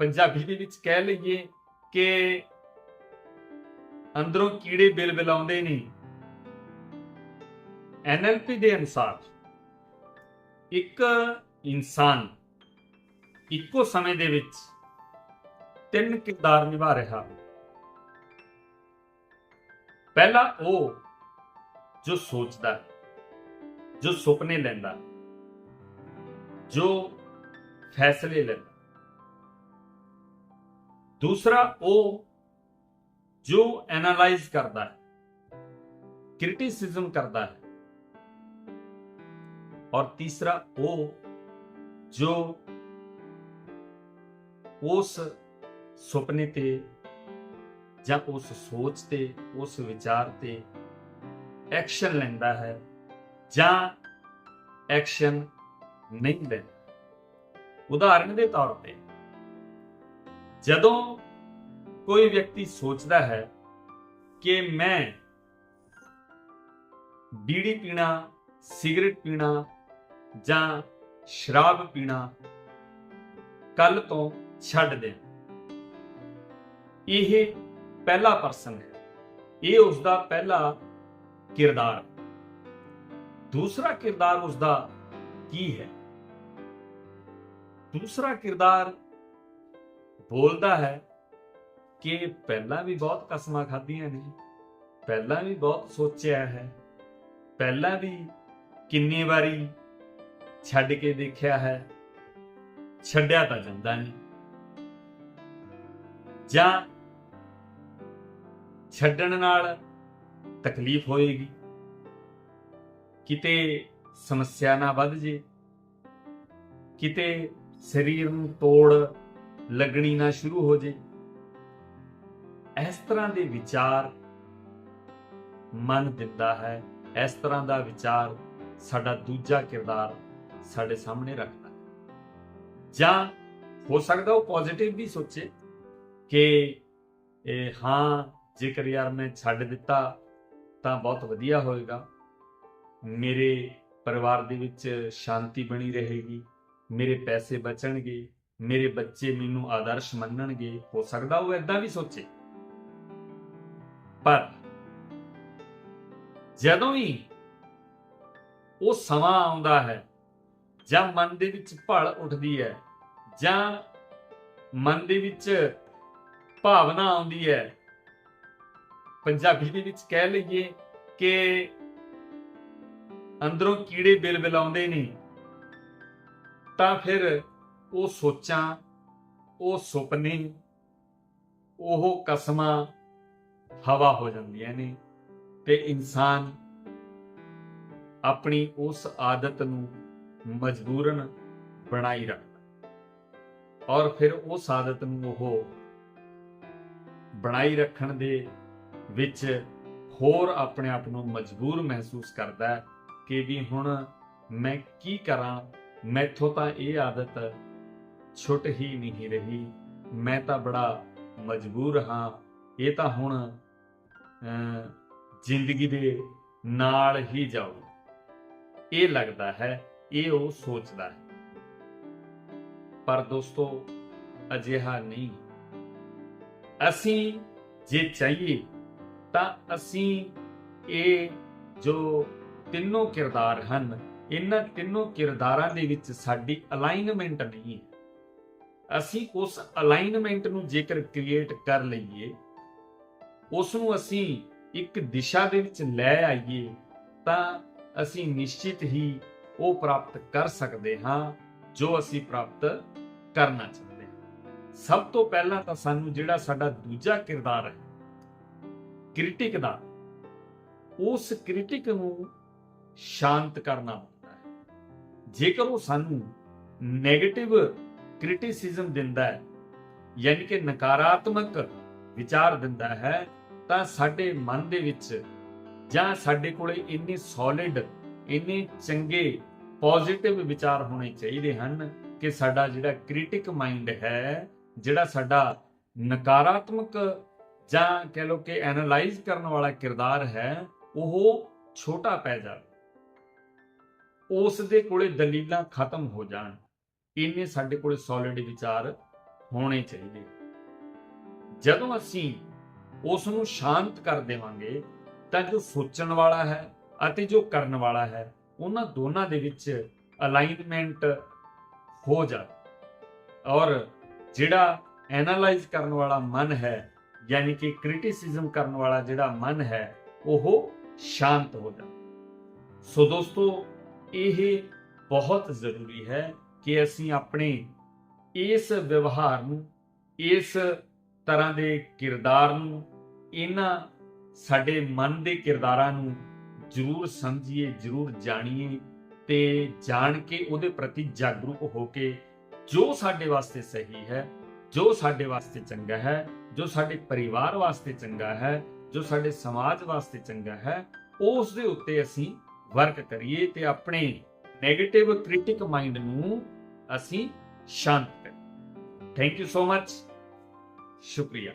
ਪੰਜਾਬੀ ਦੇ ਵਿੱਚ ਕਹਿ ਲਈਏ ਕਿ ਅੰਦਰੋਂ ਕੀੜੇ ਬਿਲ ਬਿਲਾਉਂਦੇ ਨੇ। ਐਨਐਲਪੀ ਦੇ ਅਨੁਸਾਰ ਇੱਕ ਇਨਸਾਨ ਇੱਕੋ ਸਮੇਂ ਦੇ ਵਿੱਚ ਤਿੰਨ ਕਿਰਦਾਰ ਨਿਭਾ ਰਿਹਾ ਪਹਿਲਾ ਉਹ ਜੋ ਸੋਚਦਾ ਹੈ, ਜੋ ਸੁਪਨੇ ਲੈਂਦਾ ਜੋ ਫੈਸਲੇ ਲੈਂਦਾ ਦੂਸਰਾ, ਉਹ ਜੋ ਐਨਾਲਾਈਜ਼ ਕਰਦਾ ਹੈ, ਕ੍ਰਿਟਿਸਿਜ਼ਮ ਕਰਦਾ ਹੈ। ਔਰ ਤੀਸਰਾ, ਉਹ ਜੋ ਉਸ ਸੁਪਨੇ ਤੇ ਜਾਂ ਉਸ ਸੋਚ ਤੇ, ਉਸ ਵਿਚਾਰ ਤੇ ਐਕਸ਼ਨ ਲੈਂਦਾ ਹੈ ਜਾਂ ਐਕਸ਼ਨ ਨਹੀਂ ਲੈਂਦਾ। ਉਦਾਹਰਨ ਦੇ ਤੌਰ ਤੇ ਜਦੋਂ ਕੋਈ ਵਿਅਕਤੀ ਸੋਚਦਾ ਹੈ ਕਿ ਮੈਂ ਬੀੜੀ ਪੀਣਾ, ਸਿਗਰਟ ਪੀਣਾ ਜਾਂ ਸ਼ਰਾਬ ਪੀਣਾ ਕੱਲ ਤੋਂ ਛੱਡ ਦੇ ਇਹ ਪਹਿਲਾ ਪਰਸਨ ਹੈ। ਇਹ ਉਸ ਦਾ ਪਹਿਲਾ ਕਿਰਦਾਰ ਦੂਸਰਾ ਕਿਰਦਾਰ ਉਸ ਦਾ ਕੀ ਹੈ? ਦੂਸਰਾ ਕਿਰਦਾਰ ਬੋਲਦਾ ਹੈ ਕਿ ਪਹਿਲਾਂ ਵੀ ਬਹੁਤ ਕਸਮਾਂ ਖਾਧੀਆਂ ਨੇ, ਪਹਿਲਾਂ ਵੀ ਬਹੁਤ ਸੋਚਿਆ ਹੈ, ਪਹਿਲਾਂ ਵੀ ਕਿੰਨੀ ਵਾਰੀ ਛੱਡ ਕੇ ਦੇਖਿਆ ਹੈ, ਛੱਡਿਆ ਤਾਂ ਜਾਂਦਾ ਨਹੀਂ। ਜਾਂ ਛੱਡਣ ਨਾਲ ਤਕਲੀਫ ਹੋਏਗੀ, ਕਿਤੇ ਸਮੱਸਿਆ ਨਾ ਵੱਧ ਜੇ, ਕਿਤੇ ਸਰੀਰ ਨੂੰ ਤੋੜ ਲੱਗਣੀ ਨਾ ਸ਼ੁਰੂ ਹੋ ਜੇ। ਇਸ ਤਰ੍ਹਾਂ ਦੇ ਵਿਚਾਰ ਮਨ ਦਿੰਦਾ ਹੈ। ਇਸ ਤਰ੍ਹਾਂ ਦਾ ਵਿਚਾਰ ਸਾਡਾ ਦੂਜਾ ਕਿਰਦਾਰ ਸਾਡੇ ਸਾਹਮਣੇ ਰੱਖਦਾ ਹੈ। ਜਾਂ ਹੋ ਸਕਦਾ ਉਹ ਪੋਜ਼ਿਟਿਵ ਵੀ ਸੋਚੇ ਕਿ ਇਹ ਹਾਂ, ਜੇਕਰ ਯਾਰ ਮੈਂ ਛੱਡ ਦਿੱਤਾ ਤਾਂ ਬਹੁਤ ਵਧੀਆ ਹੋਏਗਾ। ਮੇਰੇ ਪਰਿਵਾਰ ਦੇ ਵਿੱਚ ਸ਼ਾਂਤੀ ਬਣੀ ਰਹੇਗੀ। ਮੇਰੇ ਪੈਸੇ ਬਚਣਗੇ। ਮੇਰੇ ਬੱਚੇ ਮੈਨੂੰ ਆਦਰਸ਼ ਮੰਨਣਗੇ, ਹੋ ਸਕਦਾ ਉਹ ਐਦਾਂ ਵੀ ਸੋਚੇ। ਪਰ ਜਦੋਂ ਵੀ ਉਹ ਸਮਾਂ ਆਉਂਦਾ ਹੈ, ਜਾਂ ਮਨ ਦੇ ਵਿੱਚ ਭਲ ਉੱਠਦੀ ਹੈ, ਜਾਂ ਮਨ ਦੇ ਵਿੱਚ ਭਾਵਨਾ ਆਉਂਦੀ ਹੈ, ਪੰਜਾਬੀ ਦੇ ਵਿੱਚ ਕਹਿ ਲਈਏ ਕਿ ਅੰਦਰੋਂ ਕੀੜੇ ਬਿਲ ਬਿਲਾਉਂਦੇ ਨੇ, ਤਾਂ ਫਿਰ ਉਹ ਸੋਚਾਂ, ਉਹ ਸੁਪਨੇ, ਉਹ ਕਸਮਾਂ ਹਵਾ ਹੋ ਜਾਂਦੀਆਂ ਨੇ ਤੇ ਇਨਸਾਨ ਆਪਣੀ ਉਸ ਆਦਤ ਨੂੰ ਮਜਬੂਰਨ ਬਣਾਈ ਰੱਖਦਾ ਔਰ ਫਿਰ ਉਸ ਆਦਤ ਨੂੰ ਉਹ ਬਣਾਈ ਰੱਖਣ ਦੇ ਵਿੱਚ ਹੋਰ ਆਪਣੇ ਆਪ ਨੂੰ ਮਜਬੂਰ ਮਹਿਸੂਸ ਕਰਦਾ ਕਿ ਵੀ ਹੁਣ ਮੈਂ ਕੀ ਕਰਾਂ, ਮੈਥੋਂ ਤਾਂ ਇਹ ਆਦਤ ਛੁੱਟ ਹੀ ਨਹੀਂ ਰਹੀ। ਮੈਂ ਤਾਂ ਬੜਾ ਮਜਬੂਰ ਹਾਂ। ਇਹ ਤਾਂ ਹੁਣ ਜ਼ਿੰਦਗੀ ਦੇ ਨਾਲ ਹੀ ਜਾਊ। ਇਹ ਲੱਗਦਾ ਹੈ, ਇਹ ਉਹ ਸੋਚਦਾ ਹੈ। ਪਰ ਦੋਸਤੋ, ਅਜਿਹਾ ਨਹੀਂ। ਅਸੀਂ ਜੇ ਚਾਹੀਏ, ਤਾਂ ਅਸੀਂ ਇਹ ਜੋ ਤਿੰਨੋਂ ਕਿਰਦਾਰ ਹਨ, ਇਹਨਾਂ ਤਿੰਨੋਂ ਕਿਰਦਾਰਾਂ ਦੇ ਵਿੱਚ ਸਾਡੀ ਅਲਾਈਨਮੈਂਟ ਨਹੀਂ ਹੈ। ਅਸੀਂ ਉਸ ਅਲਾਈਨਮੈਂਟ ਨੂੰ ਜੇਕਰ ਕ੍ਰੀਏਟ ਕਰ ਲਈਏ ਉਸ ਨੂੰ ਅਸੀਂ ਇੱਕ ਦਿਸ਼ਾ ਦੇ ਵਿੱਚ ਲੈ ਆਈਏ, ਤਾਂ ਅਸੀਂ ਨਿਸ਼ਚਿਤ ਹੀ ਉਹ ਪ੍ਰਾਪਤ ਕਰ ਸਕਦੇ ਹਾਂ ਜੋ ਅਸੀਂ ਪ੍ਰਾਪਤ ਕਰਨਾ ਚਾਹੁੰਦੇ ਹਾਂ। ਸਭ ਤੋਂ ਪਹਿਲਾਂ ਤਾਂ ਸਾਨੂੰ ਜਿਹੜਾ ਸਾਡਾ ਦੂਜਾ ਕਿਰਦਾਰ ਹੈ ਕ੍ਰਿਟਿਕ ਦਾ, ਉਸ ਕ੍ਰਿਟਿਕ ਨੂੰ ਸ਼ਾਂਤ ਕਰਨਾ ਹੁੰਦਾ ਹੈ। ਜੇਕਰ ਉਹ ਸਾਨੂੰ 네ਗੇਟਿਵ ਕ੍ਰਿਟਿਸਿਜ਼ਮ ਦਿੰਦਾ ਹੈ, ਯਾਨੀ ਕਿ ਨਕਾਰਾਤਮਕ ਵਿਚਾਰ ਦਿੰਦਾ ਹੈ, ਤਾਂ ਸਾਡੇ ਮਨ ਦੇ ਵਿੱਚ ਜਾਂ ਸਾਡੇ ਕੋਲੇ ਇੰਨੇ ਸੋਲਿਡ ਇੰਨੇ ਚੰਗੇ ਪੋਜ਼ਿਟਿਵ ਵਿਚਾਰ ਹੋਣੇ ਚਾਹੀਦੇ ਹਨ ਕਿ ਸਾਡਾ ਜਿਹੜਾ ਕ੍ਰਿਟਿਕ ਮਾਈਂਡ ਹੈ, ਜਿਹੜਾ ਸਾਡਾ ਨਕਾਰਾਤਮਕ ਜਾਂ ਕਹਿ ਲਓ ਕਿ ਐਨਾਲਾਈਜ਼ ਕਰਨ ਵਾਲਾ ਕਿਰਦਾਰ ਹੈ, ਉਹ ਛੋਟਾ ਪੈ ਜਾਵੇ। ਉਸ ਦੇ ਕੋਲੇ ਦਲੀਲਾਂ ਖਤਮ ਹੋ ਜਾਣ। ਇੰਨੇ ਸਾਡੇ ਕੋਲ ਸੋਲਿਡ ਵਿਚਾਰ ਹੋਣੇ ਚਾਹੀਦੇ। ਜਦੋਂ ਅਸੀਂ ਉਸ ਨੂੰ ਸ਼ਾਂਤ ਕਰ ਦੇਵਾਂਗੇ, ਤਾਂ ਜੋ ਸੋਚਣ ਵਾਲਾ ਹੈ ਅਤੇ ਜੋ ਕਰਨ ਵਾਲਾ ਹੈ, ਉਹਨਾਂ ਦੋਨਾਂ ਦੇ ਵਿੱਚ ਅਲਾਈਨਮੈਂਟ ਹੋ ਜਾ ਔਰ ਜਿਹੜਾ ਐਨਾਲਾਈਜ਼ ਕਰਨ ਵਾਲਾ ਮਨ ਹੈ, ਯਾਨੀ ਕਿ ਕ੍ਰਿਟਿਸਿਜ਼ਮ ਕਰਨ ਵਾਲਾ ਜਿਹੜਾ ਮਨ ਹੈ, ਉਹ ਸ਼ਾਂਤ ਹੋ ਜਾ ਸੋ ਦੋਸਤੋ, ਇਹ ਬਹੁਤ ਜ਼ਰੂਰੀ ਹੈ ਕਿ ਅਸੀਂ ਆਪਣੇ ਇਸ ਵਿਵਹਾਰ ਨੂੰ, ਇਸ ਤਰ੍ਹਾਂ ਦੇ ਕਿਰਦਾਰ ਨੂੰ, ਇਹਨਾਂ ਸਾਡੇ ਮਨ ਦੇ ਕਿਰਦਾਰਾਂ ਨੂੰ ਜ਼ਰੂਰ ਸਮਝੀਏ, ਜ਼ਰੂਰ ਜਾਣੀਏ ਤੇ ਜਾਣ ਕੇ ਉਹਦੇ ਪ੍ਰਤੀ ਜਾਗਰੂਕ ਹੋ ਕੇ ਜੋ ਸਾਡੇ ਵਾਸਤੇ ਸਹੀ ਹੈ, ਜੋ ਸਾਡੇ ਵਾਸਤੇ ਚੰਗਾ ਹੈ, ਜੋ ਸਾਡੇ ਪਰਿਵਾਰ ਵਾਸਤੇ ਚੰਗਾ ਹੈ, ਜੋ ਸਾਡੇ ਸਮਾਜ ਵਾਸਤੇ ਚੰਗਾ ਹੈ, ਉਸ ਦੇ ਉੱਤੇ ਅਸੀਂ ਵਰਕ ਕਰੀਏ ਤੇ ਆਪਣੇ 네ਗੇਟਿਵ ਕ੍ਰਿਟਿਕ ਮਾਈਂਡ ਨੂੰ ਅਸੀਂ ਸ਼ਾਂਤ ਕਰੀਏ ਥੈਂਕ ਯੂ ਸੋ ਮਚ ਸ਼ੁਕਰੀਆ